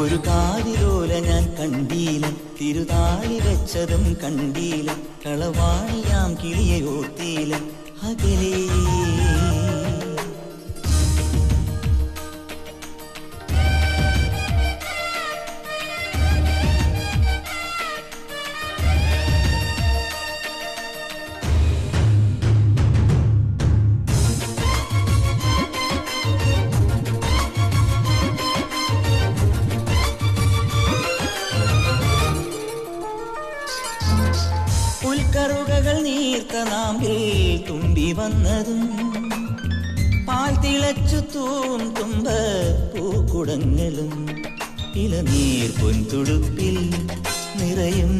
ഒരു കാതിരോല ഞാൻ കണ്ടീല തിരുതാളി വെച്ചതും കണ്ടീല കളവാണിയാം കിളിയെ ഓർത്തീല. പുൽക്കറുകകൾ നീർത്ത നാമ്പിൽ തുമ്പി വന്നതും പാൽ തിളച്ചു തൂം തുമ്പ പൂക്കുടങ്ങളും ഇളനീർ പൊൻതുടുപ്പിൽ നിറയും